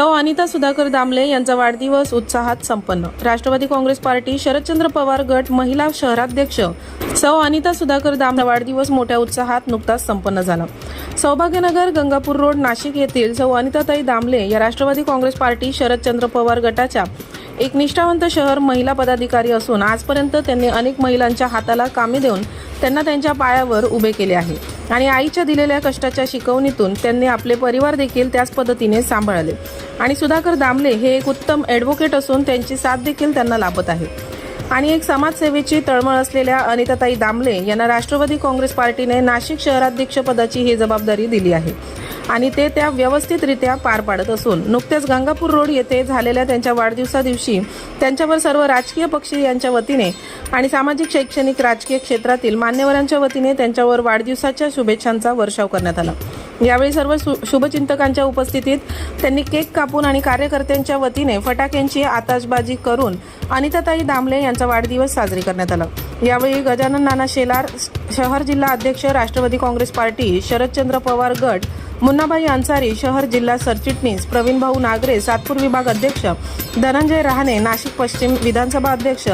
सौ अनिता सुधाकर दामले यांचा वाढदिवस उत्साहात संपन्न. राष्ट्रवादी काँग्रेस पार्टी शरदचंद्र पवार गट महिला शहराध्यक्ष सौ अनिता सुधाकर दामले वाढदिवस मोठ्या उत्साहात नुकताच संपन्न झाला. सौभाग्यनगर गंगापूर रोड नाशिक येथील सौ अनिताताई दामले या राष्ट्रवादी काँग्रेस पार्टी शरदचंद्र पवार गटाच्या एक निष्ठावंत शहर महिला पदाधिकारी असून आजपर्यंत त्यांनी अनेक महिलांच्या हाताला कामे देऊन त्यांना त्यांच्या पायावर उभे केले आहे. आणि आईच्या दिलेल्या कष्टाच्या शिकवणीतून त्यांनी आपले परिवार देखील त्याच पद्धतीने सांभाळले. आणि सुधाकर दामले हे एक उत्तम ॲडव्होकेट असून त्यांची साथ देखील त्यांना लाभत आहे. आणि एक समाजसेवेची तळमळ असलेल्या अनिताताई दामले यांना राष्ट्रवादी काँग्रेस पार्टीने नाशिक शहराध्यक्षपदाची ही जबाबदारी दिली आहे. आणि ते त्या व्यवस्थितरित्या पार पाडत असून नुकत्याच गंगापूर रोड येथे झालेल्या त्यांच्या वाढदिवसा दिवशी त्यांच्यावर सर्व राजकीय पक्ष यांच्या वतीने आणि सामाजिक शैक्षणिक राजकीय क्षेत्रातील मान्यवरांच्या वतीने त्यांच्यावर वाढदिवसाच्या शुभेच्छांचा वर्षाव करण्यात आला. यावेळी सर्व शु- शुभचिंतकांच्या उपस्थितीत त्यांनी केक कापून आणि कार्यकर्त्यांच्या वतीने फटाक्यांची आताशबाजी करून अनिताताई दामले यांचा वाढदिवस साजरी करण्यात आला. यावेळी गजानन नाना शेलार शहर जिल्हा अध्यक्ष राष्ट्रवादी काँग्रेस पार्टी शरदचंद्र पवार गट मुन्नाबाई अन्सारी शहर जिल्हा सरचिटणीस प्रवीणभाऊ नागरे सातपूर विभाग अध्यक्ष धनंजय रहाणे नाशिक पश्चिम विधानसभा अध्यक्ष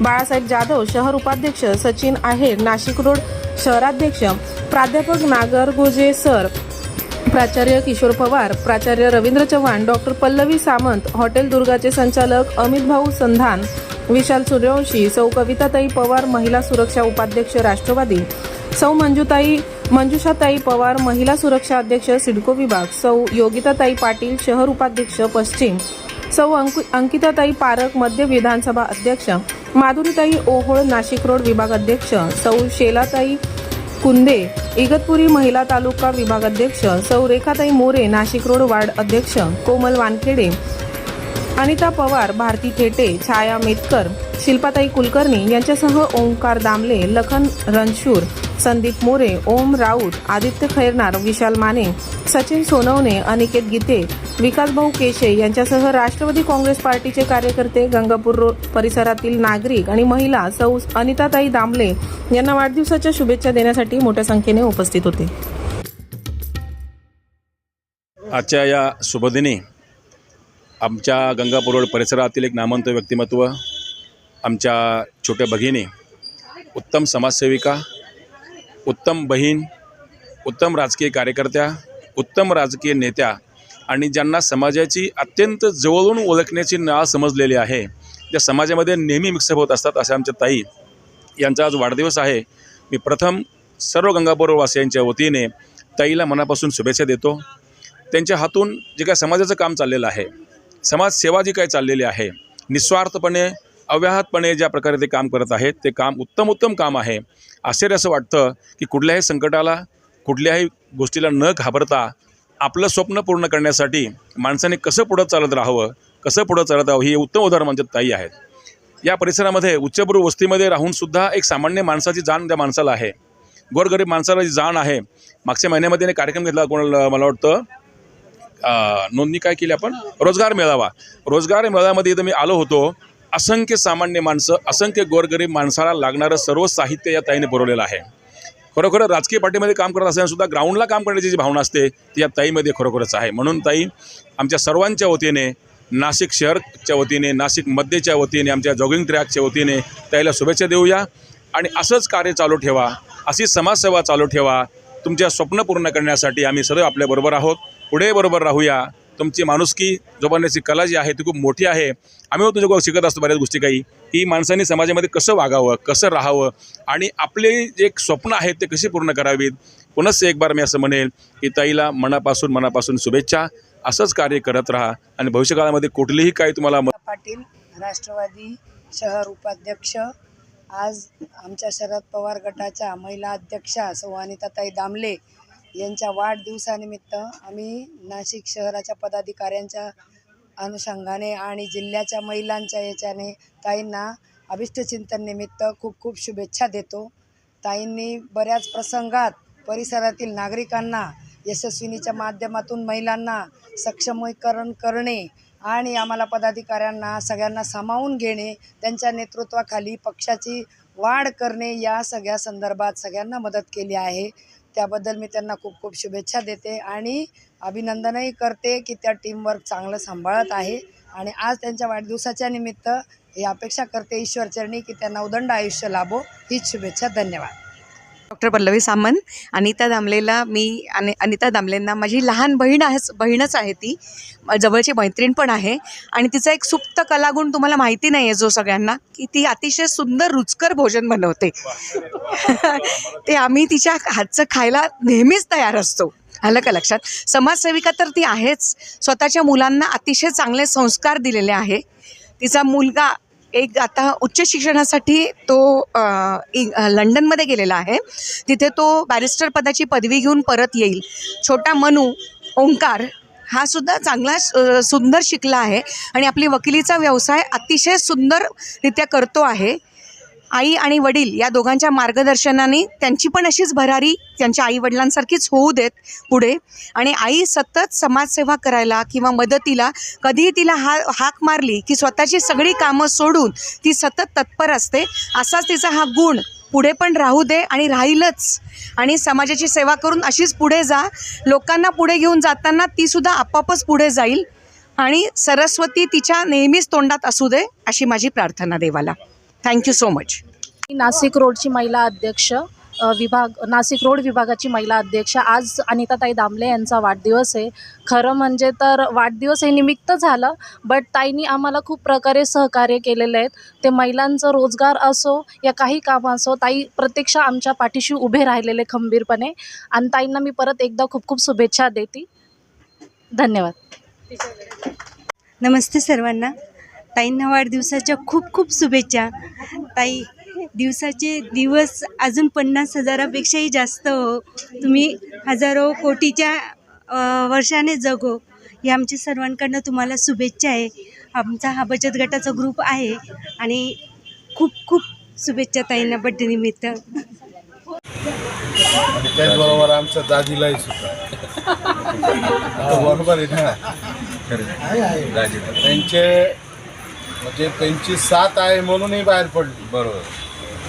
बाळासाहेब जाधव शहर उपाध्यक्ष सचिन आहेर नाशिक रोड शहराध्यक्ष प्राध्यापक नागरगुजे सर प्राचार्य किशोर पवार प्राचार्य रवींद्र चव्हाण डॉक्टर पल्लवी सामंत हॉटेल दुर्गाचे संचालक अमित भाऊ संधान विशाल सूर्यवंशी सौ कविताताई पवार महिला सुरक्षा उपाध्यक्ष राष्ट्रवादी सौ मंजुताई मंजुषाताई पवार महिला सुरक्षा अध्यक्ष सिडको विभाग सौ योगिताताई पाटील शहर उपाध्यक्ष पश्चिम सौ अंकु अंकिताताई पारक मध्य विधानसभा अध्यक्ष माधुरीताई ओहोळ नाशिक रोड विभाग अध्यक्ष सौ शेलाताई कुंदे इगतपुरी महिला तालुका विभाग अध्यक्ष सौ रेखाताई मोरे नाशिक रोड वार्ड अध्यक्ष कोमल वानखेडे अनिता पवार भारती थेटे छाया मेतकर शिल्पाताई कुलकर्णी यांच्यासह ओंकार दामले लखन रणशूर संदीप मोरे ओम राऊत आदित्य खैरनार विशाल माने सचिन सोनवणे अनिकेत गीते विकासभाऊ केशे यांच्यासह राष्ट्रवादी काँग्रेस पार्टीचे कार्यकर्ते गंगापूर रोड परिसरातील नागरिक आणि महिला सौ अनिताताई दामले यांना वाढदिवसाच्या शुभेच्छा देण्यासाठी मोठ्या संख्येने उपस्थित होते. आजच्या या शुभदिनी आमच्या गंगापूर रोड परिसरातील एक नामवंत व्यक्तिमत्व आमच्या छोट्या भगिनी उत्तम समाजसेविका उत्तम बहीण उत्तम राजकीय कार्यकर्त्या उत्तम राजकीय नेत्या आणि ज्यांना समाजाची अत्यंत जवळून ओळखण्याची नाळ समजलेली आहे ज्या समाजामध्ये नेहमी मिक्सअप होत असतात अशा आमच्या ताई यांचा आज वाढदिवस आहे. मी प्रथम सर्व गंगापूरवासियांच्या वतीने ताईला मनापासून शुभेच्छा देतो. त्यांच्या हातून जे काय समाजाचं काम चाललेलं आहे समाजसेवा जी काय चाललेली आहे निस्वार्थपणे अव्याहतपणे ज्या प्रकारे ते काम करत आहेत ते काम उत्तम उत्तम काम आहे. आश्चर्य असं वाटतं की कुठल्याही संकटाला कुठल्याही गोष्टीला न घाबरता आपलं स्वप्न पूर्ण करण्यासाठी माणसाने कसं पुढं चालत राहावं कसं पुढं चालत राहावं ही उत्तम उदाहरण म्हणजे ताई आहेत. या परिसरामध्ये उच्चभ्रू वस्तीमध्ये राहूनसुद्धा एक सामान्य माणसाची जाण त्या माणसाला आहे. गोरगरीब माणसाला जी जाण आहे मागच्या महिन्यामध्ये एक कार्यक्रम घेतला कोणाला मला वाटतं नोंदणी काय केली आपण? रोजगार मेळावा. रोजगार मेळाव्यामध्ये इथं मी आलो होतो. असंख्य सामान्य माणसं असंख्य गोरगरीब माणसाला लागणारं सर्व साहित्य या ताईने पुरवलेलं आहे. खरोखर राजकीय पार्टीमध्ये काम करत असताना सुद्धा ग्राउंडला काम करण्याची जी भावना असते ती या ताईमध्ये खरोखरच आहे. म्हणून ताई आमच्या सर्वांच्या वतीने नाशिक शहरच्या वतीने नाशिक मध्येच्या वतीने आमच्या जॉगिंग ट्रॅकच्या वतीने ताईला शुभेच्छा देऊया. आणि असंच कार्य चालू ठेवा अशी समाजसेवा चालू ठेवा. तुमच्या स्वप्न पूर्ण करण्यासाठी आम्ही सदैव आपल्याबरोबर आहोत. पुढे बरोबर राहूया. तुमची माणुसकी जोपासण्याची कला जी आहे ती खूप मोठी आहे. आम्ही तुझ्याकडून शिकत असतो बऱ्याच गोष्टी काही. की माणसांनी समाजामध्ये कसं वागावं कसं राहावं आणि आपले जे एक स्वप्न आहेत ते कशी पूर्ण करावीत? पुनश्च एक बार मी असं म्हणेल की ताईला मनापासून मनापासून शुभेच्छा. असंच कार्य करत राहा आणि भविष्यकाळामध्ये कुठलीही काही तुम्हाला पाटील राष्ट्रवादी शहर उपाध्यक्ष. आज आमच्या शरद पवार गटाच्या महिला अध्यक्षा सौ अनिताताई दामले यांच्या वाढदिवसानिमित्त आम्ही नाशिक शहराच्या पदाधिकाऱ्यांच्या अनुषंगाने आणि जिल्ह्याच्या महिलांच्या याच्याने ताईंना अभिष्टचिंतननिमित्त खूप खूप शुभेच्छा देतो. ताईंनी बऱ्याच प्रसंगात परिसरातील नागरिकांना यशस्विनीच्या माध्यमातून महिलांना सक्षमीकरण करणे आणि आम्हाला पदाधिकाऱ्यांना सगळ्यांना सामावून घेणे त्यांच्या नेतृत्वाखाली पक्षाची वाढ करणे या सगळ्या संदर्भात सगळ्यांना मदत केली आहे. त्याबद्दल मी त्यांना खूप खूप शुभेच्छा देते आणि अभिनंदनही करते की त्या टीमवर्क चांगलं सांभाळत आहे. आणि आज त्यांच्या वाढदिवसाच्या निमित्त ही अपेक्षा करते ईश्वरचरणी की त्यांना उदंड आयुष्य लाभो. हीच शुभेच्छा. धन्यवाद. डॉक्टर पल्लवी सामंत अनिता दामलेला मी आणि अनिता दामलेंना माझी लहान बहीण आहे बहीणच आहे ती. जवळची मैत्रीण पण आहे. आणि तिचा एक सुप्त कलागुण तुम्हाला माहिती नाही आहे जो सगळ्यांना की ती अतिशय सुंदर रुचकर भोजन बनवते. ते आम्ही तिच्या हातचं खायला नेहमीच तयार असतो. आलं का लक्षात? समाजसेविका तर ती आहेच. स्वतःच्या मुलांना अतिशय चांगले संस्कार दिलेले आहे. तिचा मुलगा एक आता उच्च शिक्षणासाठी तो इ- लंडनमध्ये गेलेला आहे. तिथे तो बॅरिस्टर पदाची पदवी घेऊन परत येईल. छोटा मनू ओंकार हा सुद्धा चांगला सुंदर शिकला आहे. आणि आपली वकिलीचा व्यवसाय अतिशय सुंदररित्या करतो आहे. आई आणि वडील या दोघांच्या मार्गदर्शनाने त्यांची पण अशीच भरारी त्यांच्या आई वडिलांसारखीच होऊ देत पुढे. आणि आई सतत समाजसेवा करायला किंवा मदतीला कधीही तिला हा हाक मारली की स्वतःची सगळी कामं सोडून ती सतत तत्पर असते असाच तिचा हा गुण पुढे पण राहू दे आणि राहीलच. आणि समाजाची सेवा करून अशीच पुढे जा. लोकांना पुढे घेऊन जाताना तीसुद्धा आपापच पुढे जाईल. आणि सरस्वती तिच्या नेहमीच तोंडात असू दे अशी माझी प्रार्थना देवाला. थँक्यू सो मच नाशिक रोडची महिला अध्यक्ष विभाग नाशिक रोड विभागाची महिला अध्यक्ष. आज अनिताताई दामले यांचा वाढदिवस आहे. खरं म्हणजे तर वाढदिवस हे निमित्त झालं बट ताईंनी आम्हाला खूप प्रकारे सहकार्य केलेले आहेत. ते महिलांचं रोजगार असो या काही कामं असो ताई प्रत्यक्ष आमच्या पाठीशी उभे राहिलेले खंबीरपणे. आणि ताईंना मी परत एकदा खूप खूप शुभेच्छा देते. धन्यवाद. नमस्ते सर्वांना. ताईंना वाढदिवसाच्या खूप खूप शुभेच्छा. ताई दिवसाचे दिवस अजून पन्नास हजारापेक्षाही जास्त हो. तुम्ही हजारो कोटीच्या वर्षाने जगो. ही आमच्या सर्वांकडनं तुम्हाला शुभेच्छा आहे. आमचा हा बचत गटाचा ग्रुप आहे आणि खूप खूप शुभेच्छा ताईंना बड्डेनिमित्त. त्याचबरोबर आमच्या दाजीलाही सुद्धा. बरोबर आहे ना? त्यांचे म्हणजे त्यांची साथ आहे म्हणूनही बाहेर पडली. बरोबर.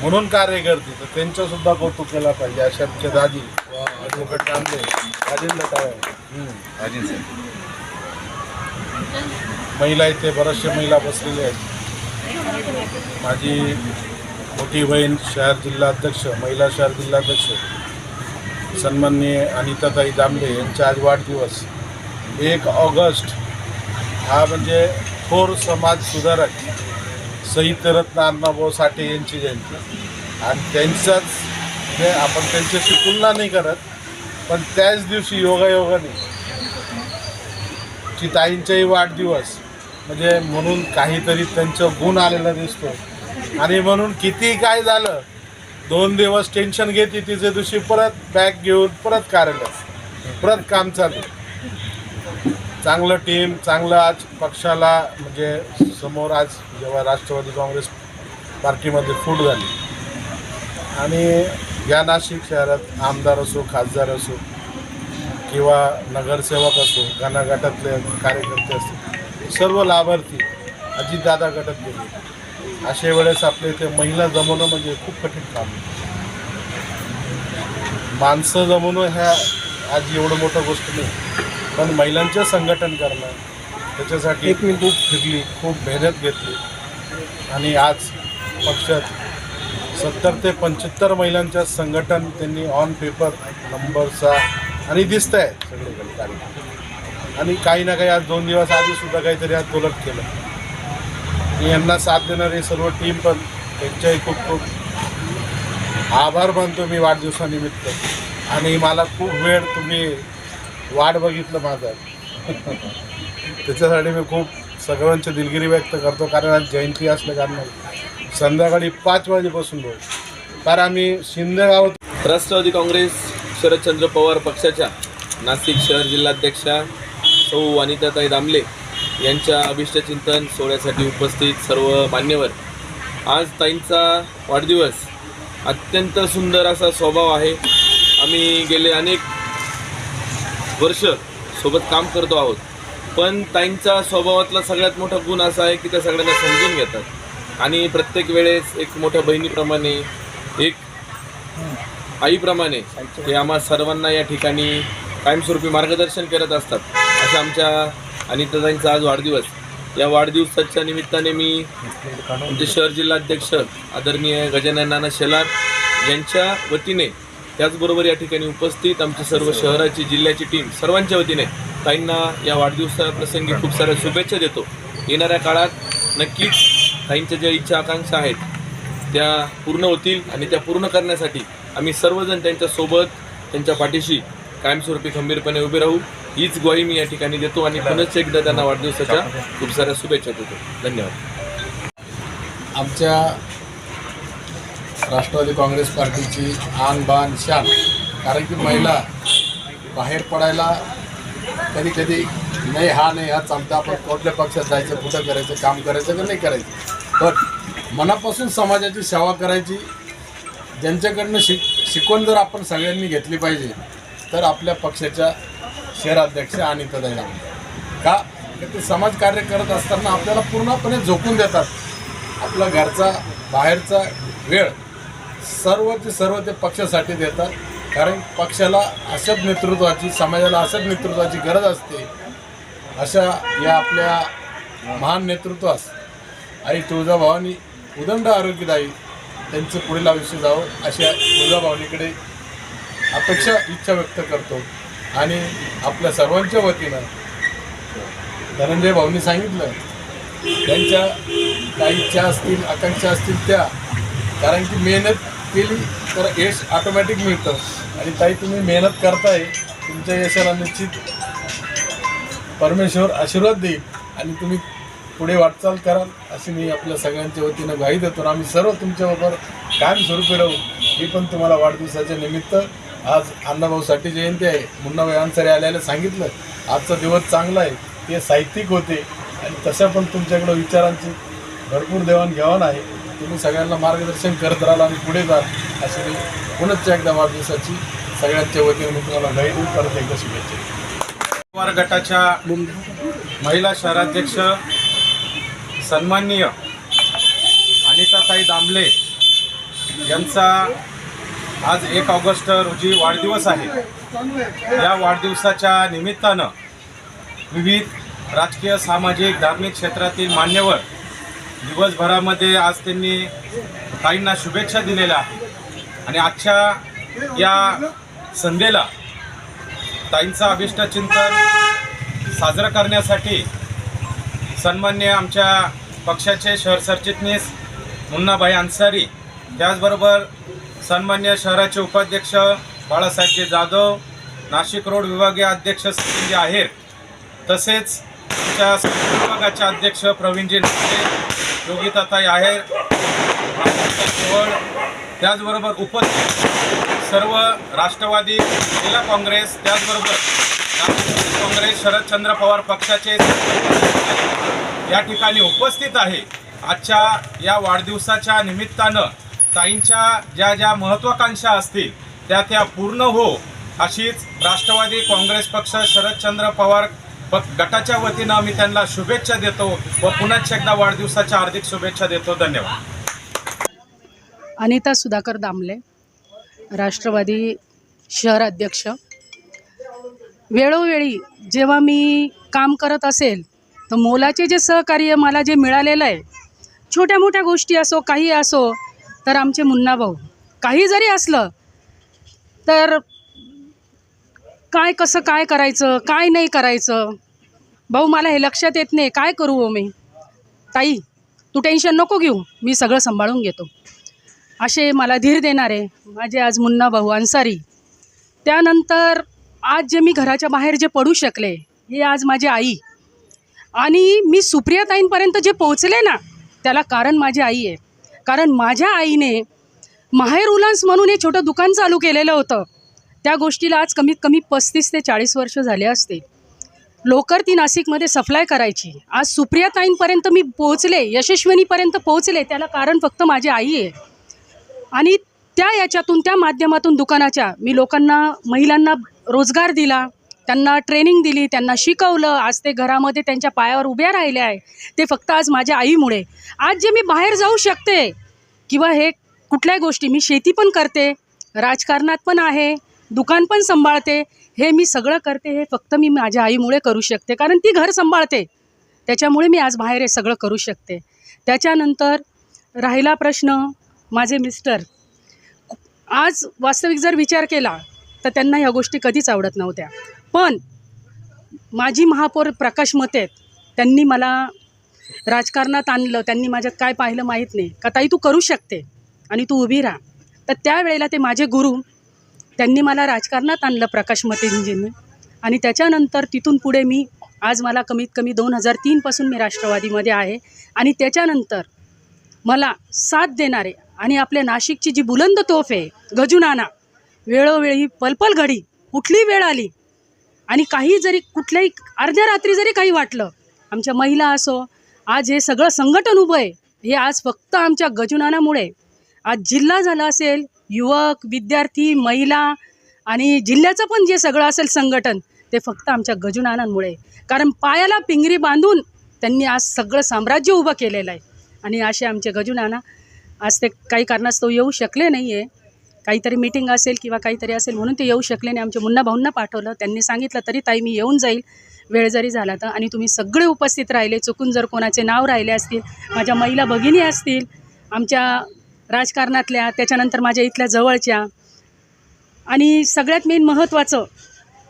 म्हणून कार्य करते तर त्यांचं सुद्धा कौतुक केला पाहिजे अशा आमचे दाजी ॲडव्होकेट कांबळे दाजींना काय महिला इथे बऱ्याचशा महिला बसलेल्या आहेत. माझी मोठी बहीण शहर जिल्हाध्यक्ष महिला शहर जिल्हाध्यक्ष सन्माननीय अनिताताई दामले यांचा आज वाढदिवस. एक ऑगस्ट हा म्हणजे थोर समाज सुधारक रत्न अण्णाभाऊ साठे यांची जयंती. आणि त्यांचाच म्हणजे आपण त्यांच्याशी तुलना नाही करत पण त्याच दिवशी योगायोगाने की ताईंचाही वाढदिवस म्हणजे म्हणून काहीतरी त्यांचं गुण आलेला दिसतो आणि म्हणून किती काय झालं दोन दिवस टेन्शन घेते तिचे दिवशी परत बॅग घेऊन परत कार्यालय परत काम चालू. चांगलं टीम चांगलं आज पक्षाला म्हणजे समोर आज जेव्हा राष्ट्रवादी काँग्रेस पार्टीमध्ये फूट झाली. आणि या नाशिक शहरात आमदार असो खासदार असो किंवा नगरसेवक असो गणागटातले कार्यकर्ते असतील सर्व लाभार्थी अजितदादा गटात गेले. अशा वेळेस आपल्या इथे महिला जमवणं म्हणजे खूप कठीण काम माणसं जमवणं ह्या आज एवढं मोठं गोष्ट नाही. पण महिलांचं संघटन करणं त्याच्यासाठी खूप फिरली खूप मेहनत घेतली. आणि आज पक्षात सत्तर ते पंच्याहत्तर महिलांचं संघटन त्यांनी ऑन पेपर नंबरचा आणि दिसत आहे सगळीकडे कार्यक्रम. आणि काही ना काही आज दोन दिवस आधी सुद्धा काहीतरी आज दोलट केलं. आणि यांना साथ देणारे सर्व टीम पण त्यांच्याही खूप खूप आभार मानतो मी वाढदिवसानिमित्त. आणि मला खूप वेळ तुम्ही वाट बघितलं माझं. त्याच्यासाठी मी खूप सगळ्यांची दिलगिरी व्यक्त करतो कारण आज जयंती असल्या कारणाने. संध्याकाळी पाच वाजेपासून रोज कारण आम्ही शिंदे गावात राष्ट्रवादी काँग्रेस शरदचंद्र पवार पक्षाच्या नाशिक शहर जिल्हाध्यक्षा सौ अनिताताई दामले यांच्या अभिष्टचिंतन सोहळ्यासाठी उपस्थित सर्व मान्यवर. आज ताईंचा वाढदिवस. अत्यंत सुंदर असा स्वभाव आहे. आम्ही गेले अनेक वर्ष सोबत काम करतो आहोत. पण ताईंचा स्वभावातला सगळ्यात मोठा गुण असा आहे की त्या सगळ्यांना समजून घेतात. आणि प्रत्येक वेळेस एक मोठ्या बहिणीप्रमाणे एक आईप्रमाणे ते आम्हा सर्वांना या ठिकाणी कायमस्वरूपी मार्गदर्शन करत असतात. अशा आमच्या अनिताताईंचा आज वाढदिवस. या वाढदिवसाच्या निमित्ताने मी आमचे शहर जिल्हाध्यक्ष आदरणीय गजानन नाना शेलार यांच्या वतीने त्याचबरोबर या ठिकाणी उपस्थित आमची सर्व शहराची जिल्ह्याची टीम सर्वांच्या वतीने ताईंना या वाढदिवसाप्रसंगी खूप साऱ्या शुभेच्छा देतो. येणाऱ्या काळात नक्कीच ताईंच्या ज्या इच्छा आकांक्षा आहेत त्या पूर्ण होतील आणि त्या पूर्ण करण्यासाठी आम्ही सर्वजण त्यांच्यासोबत त्यांच्या पाठीशी कायमस्वरूपी खंबीरपणे उभे राहू. हीच ग्वाही मी या ठिकाणी देतो आणि पुनश्च एकदा त्यांना वाढदिवसाच्या खूप साऱ्या शुभेच्छा देतो. धन्यवाद. आमच्या राष्ट्रवादी काँग्रेस पार्टीची आन बान शान. कारण की महिला बाहेर पडायला कधी कधी नाही हा नाही हा चालतं आपण कुठल्या पक्षात जायचं कुठं करायचं काम करायचं का नाही करायचं. पण मनापासून समाजाची सेवा करायची ज्यांच्याकडनं शिक शिकवण जर आपण सगळ्यांनी घेतली पाहिजे तर आपल्या पक्षाच्या शहराध्यक्ष आणि दैना का? तर ते समाज कार्य करत असताना आपल्याला पूर्णपणे झोकून देतात. आपला घरचा बाहेरचा वेळ सर्व ते सर्व ते पक्षासाठी देतात. कारण पक्षाला अशाच नेतृत्वाची समाजाला अशाच नेतृत्वाची गरज असते. अशा या आपल्या महान नेतृत्वास. आई तुळजाभवानी उदंड आरोग्यदायी त्यांचं पुढील आयुष्य जावं अशा तुळजाभवानीकडे अपेक्षा इच्छा व्यक्त करतो. आणि आपल्या सर्वांच्या वतीनं धनंजय भाऊंनी सांगितलं त्यांच्या काही इच्छा असतील आकांक्षा असतील त्या. कारण की मेहनत केली तर यश ऑटोमॅटिक मिळतं. आणि ताई तुम्ही मेहनत करताय तुमच्या यशाला निश्चित परमेश्वर आशीर्वाद देईल. आणि तुम्ही पुढे वाटचाल कराल अशी मी आपल्या सगळ्यांच्या वतीनं ग्वाही देतो. आणि आम्ही सर्व तुमच्याबरोबर कायमस्वरूपी राहू. मी पण तुम्हाला वाढदिवसाच्या निमित्त आज अण्णाभाऊसाठी जयंती आहे. मुन्नाभाई अन्सारी आल्याला सांगितलं आजचा दिवस चांगला आहे. ते साहित्यिक होते. आणि तशा पण तुमच्याकडं विचारांची भरपूर देवाणघेवाण आहे. तुम्ही सगळ्यांना मार्गदर्शन करत राहाल आणि पुढे जा अशी मी पुनश्च एकदा वाढदिवसाची सगळ्यांच्या वतीने मी तुम्हाला गाई परत एकदा शुभेच्छा. गटाच्या महिला शहराध्यक्ष सन्माननीय अनिताताई दामले यांचा आज एक ऑगस्ट रोजी वाढदिवस आहे. या वाढदिवसाच्या निमित्तानं विविध राजकीय सामाजिक धार्मिक क्षेत्रातील मान्यवर दिवसभरामध्ये आज त्यांनी ताईंना शुभेच्छा दिलेल्या आहेत. आणि आजच्या या संध्येला ताईंचा अभिष्टचिंतन साजरं करण्यासाठी सन्मान्य आमच्या पक्षाचे शहर सरचिटणीस मुन्नाभाई अन्सारी त्याचबरोबर सन्मान्य शहराचे उपाध्यक्ष बाळासाहेबजी जाधव नाशिक रोड विभागीय अध्यक्ष सचिनजी आहेर तसेच आमच्या विभागाचे अध्यक्ष प्रवीणजी नाटे योगिताताई आहेर केवळ त्याचबरोबर उपस्थित सर्व राष्ट्रवादी जिल्हा काँग्रेस त्याचबरोबर राष्ट्रवादी काँग्रेस शरदचंद्र पवार पक्षाचे या ठिकाणी उपस्थित आहे. आजच्या या वाढदिवसाच्या निमित्तानं ताईंच्या ज्या ज्या महत्त्वाकांक्षा असतील त्या त्या पूर्ण हो अशीच राष्ट्रवादी काँग्रेस पक्ष शरदचंद्र पवार गटाच्या वतीनं आम्ही त्यांना शुभेच्छा देतो व पुन्हा एकदा वाढदिवसाच्या हार्दिक शुभेच्छा देतो. धन्यवाद. अनिता सुधाकर दामले राष्ट्रवादी शहर अध्यक्ष. वेळोवेळी जेव्हा मी काम करत असेल तर मोलाचे जे सहकार्य मला जे मिळालेलं आहे छोट्या मोठ्या गोष्टी असो काही असो तर आमचे मुन्ना भाऊ. काही जरी असलं तर काय कसं काय करायचं काय नाही करायचं? भाऊ मला हे लक्षात येत नाही. काय करू हो मी? ताई तू टेन्शन नको घेऊ. मी सगळं सांभाळून घेतो. असे मला धीर देणारे माझे आज मुन्ना भाऊ अन्सारी. त्यानंतर आज जे मी घराच्या बाहेर जे पडू शकले हे आज माझी आई. आणि मी सुप्रियाताईंपर्यंत जे पोहोचले ना त्याला कारण माझी आई आहे. कारण माझ्या आईने माहेर उलान्स म्हणून हे छोटं दुकान चालू केलेलं होतं. त्या गोष्टीला आज कमीत कमी पस्तीस ते चाळीस वर्ष झाले असते लोकर ती नाशिकमध्ये सप्लाय करायची. आज सुप्रियाताईंपर्यंत मी पोहोचले यशस्विनीपर्यंत पोहोचले त्याला कारण फक्त माझी आई आहे. आणि त्या याच्यातून त्या माध्यमातून दुकानाच्या मी लोकांना महिलांना रोजगार दिला त्यांना ट्रेनिंग दिली त्यांना शिकवलं. आज ते घरामध्ये त्यांच्या पायावर उभ्या राहिले आहे ते फक्त आज माझ्या आईमुळे. आज जे मी बाहेर जाऊ शकते किंवा हे कुठल्याही गोष्टी मी शेती पण करते राजकारणात पण आहे दुकान पण सांभाळते. हे मी सगळं करते हे फक्त मी माझ्या आईमुळे करू शकते. कारण ती घर सांभाळते. त्याच्यामुळे मी आज बाहेर हे सगळं करू शकते. त्याच्यानंतर राहिला प्रश्न माझे मिस्टर. आज वास्तविक जर विचार केला तर त्यांना ह्या गोष्टी कधीच आवडत नव्हत्या. पण माझी महापौर प्रकाश मते त्यांनी मला राजकारणात आणलं. त्यांनी माझ्यात काय पाहिलं माहीत नाही. का ताई तू करू शकते आणि तू उभी राहा. तर त्यावेळेला ते माझे गुरु त्यांनी मला राजकारणात आणलं प्रकाश मतेंजींनी. आणि त्याच्यानंतर तिथून पुढे मी आज मला कमीत कमी दोन हजार तीनपासून मी राष्ट्रवादीमध्ये आहे. आणि त्याच्यानंतर मला साथ देणारे आणि आपल्या नाशिकची जी बुलंद तोफ आहे गजुनाना वेळोवेळी पलपल घडी कुठली वेळ आली? आणि काही जरी कुठल्याही अर्ध्या रात्री जरी काही वाटलं आमच्या महिला असो आज हे सगळं संघटन उभं आहे हे आज फक्त आमच्या गजुनानामुळे. आज जिल्हा झाला असेल युवक विद्यार्थी महिला आणि जिल्ह्याचं पण जे सगळं असेल संघटन ते फक्त आमच्या गजुनानांमुळे. कारण पायाला पिंगरी बांधून त्यांनी आज सगळं साम्राज्य उभं केलेलं आहे. आणि असे आमचे गजुनाना आज ते काही कारणास्तव येऊ शकले नाही आहे काहीतरी मीटिंग असेल किंवा काहीतरी असेल म्हणून ते येऊ शकले नाही. आमच्या मुन्ना भाऊंना पाठवलं. त्यांनी सांगितलं तरी ताई मी येऊन जाईल. वेळ जरी झाला तर. आणि तुम्ही सगळे उपस्थित राहिले. चुकून जर कोणाचे नाव राहिले असतील माझ्या महिला भगिनी असतील आमच्या राजकारणातल्या त्याच्यानंतर माझ्या इथल्या जवळच्या. आणि सगळ्यात मेन महत्त्वाचं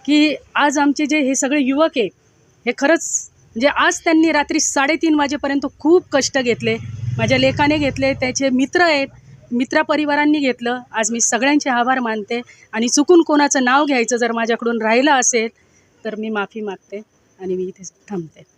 की आज आमचे जे हे सगळे युवक आहे हे खरंच म्हणजे आज त्यांनी रात्री साडेतीन वाजेपर्यंत खूप कष्ट घेतले. माझ्या लेखाने घेतले त्याचे मित्र आहेत मित्रपरिवारांनी घेतलं. आज मी सगळ्यांचे आभार मानते. आणि चुकून कोणाचं नाव घ्यायचं जर माझ्याकडून राहिलं असेल तर मी माफी मागते आणि मी इथे थांबते.